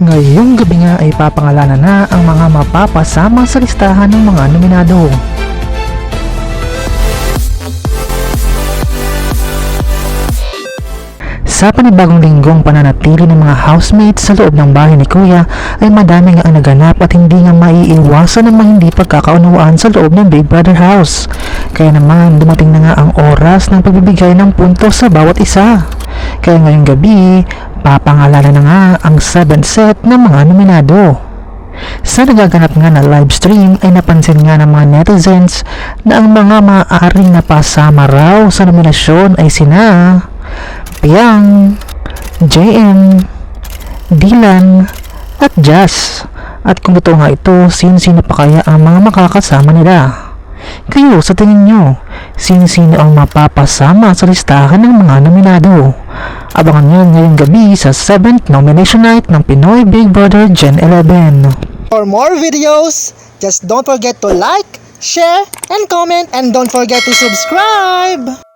Ngayong gabi nga ay papangalanan na ang mga mapapasama sa listahan ng mga nominado. Sa panibagong linggong pananatili ng mga housemates sa loob ng bahay ni Kuya ay madami nga ang naganap at hindi nga maiiwasan ng mga hindi pagkakaunawaan sa loob ng Big Brother house. Kaya naman dumating na nga ang oras ng pagbibigay ng puntos sa bawat isa. Kaya ngayong gabi, papangalanan na nga ang 7 set ng mga nominado. Sa nagaganap nga na live stream ay napansin nga ng mga netizens na ang mga maaaring napasama raw sa nominasyon ay sina Piang, JM, Dylan, at Jazz. At kung totoo nga ito, sino-sino pa kaya ang mga makakasama nila? Kayo, sa tingin nyo, sino-sino ang mapapasama sa listahan ng mga nominado? Abangan nyo ngayong gabi sa 7th nomination night ng Pinoy Big Brother Gen 11. For more videos, just don't forget to like, share, and comment, and don't forget to subscribe!